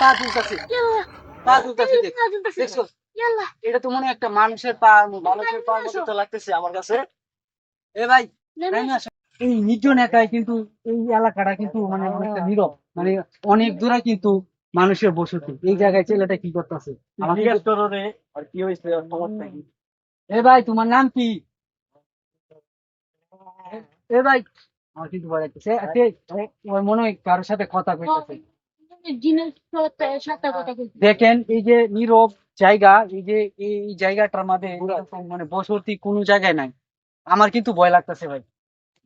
পা তুলতাছে পা তুলতাছে দেখ। পা তুলতাছে। দেখছ? এটা তো মনে একটা মানুষের পা মানুষের পা মতো তো লাগতেছে আমার কাছে। এ ভাই নেমে নেমে আসো। এই নির্জন একাই কিন্তু এই এলাকাটা কিন্তু মানে অনেকটা নীরব। মানে অনেক দূরে কিন্তু মানুষের বসতি। এই জায়গায় ছেলেটা কি করতেছে? এ ভাই তোমার নাম কি? এ ভাই কিন্তু কে? ওর মনে হয় কারোর সাথে কথা কইতেছে। দেখেন এই যে নীরব জায়গা এই যে এই জায়গাটার এরকম মানে বসতি কোনো জায়গায় নাই। আমার কিন্তু ভয় লাগতেছে ভাই।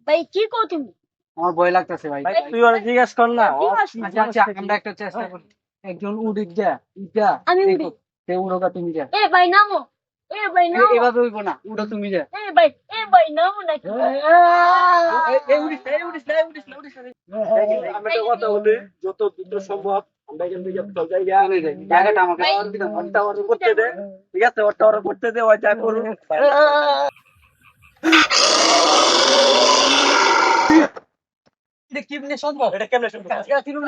ভাই কি কও তুমি? আমার ভয় লাগতেছে ভাই। তুই ওরা জিজ্ঞেস কর না। কি আচ্ছা আচ্ছা আমরা একটা চেষ্টা করি। একজন উড়ি যা ইটা আমি উড়ি। তে উড়োগা তুমি যা। এ ভাই নামো। এ ভাই নামো। এভাবে হইব না। উড়ো তুমি যা। এ ভাই এ ভাই নামো নাকি? এ- এ উড়িস না, এ উড়িস না, এ উড়িস না, উড়িস না। আমি একটা কথা বলি যত দ্রুত সম্ভব আমরা এখান থেকে জায়গা আনে যাই, জায়গাটা আমাকে অর্ডার করতে দে ঠিক আছে অর্ডার করতে দে ওই যা করুক এটা কেমনে সম্ভব? এটা কেমনে শুনব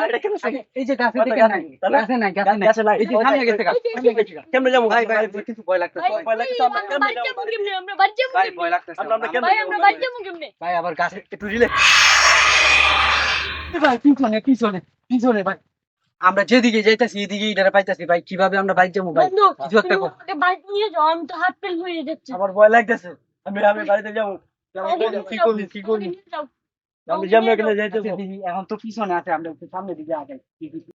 এটা কেমনে শুনব? এই যে গাছে গাছে থেকে নাই গাছে নাই গাছে নাই। গাছে নাই। এই যে সামনে গেছে গাছ সামনে গেছে গাছ। কেমনে যাব? ভাই ভাই আমার ভয় লাগতেছে ভয় লাগছে, আমরা আমরা কেমনে যাব যাব কেমনে? আমরা বাড়ি ভাই ভয় লাগতেছে আমরা- আমরা কেমনে ভাই আমরা বাড়ি কেমনে? ভাই আবার গাছে একটু রিলে। ভাই পিছনে পিছনে পিছনে ভাই? আমরা যেদিকে যাইতাছি এদিকে ইটারে পাইতাছি ভাই কীভাবে আমরা বাইক যাব ভাই? কিছু একটা কর। বাইক নিয়ে যাও আমি তো হাত পেল হয়ে যাচ্ছি। আমার ভয় লাগতেছে। আমি আমি বাড়িতে যাব। কি করবি, কি করবি? এখানে যাইতেছি। দিদি, এখন তো পিছনে আছে আমরা একটু সামনে দিকে আগে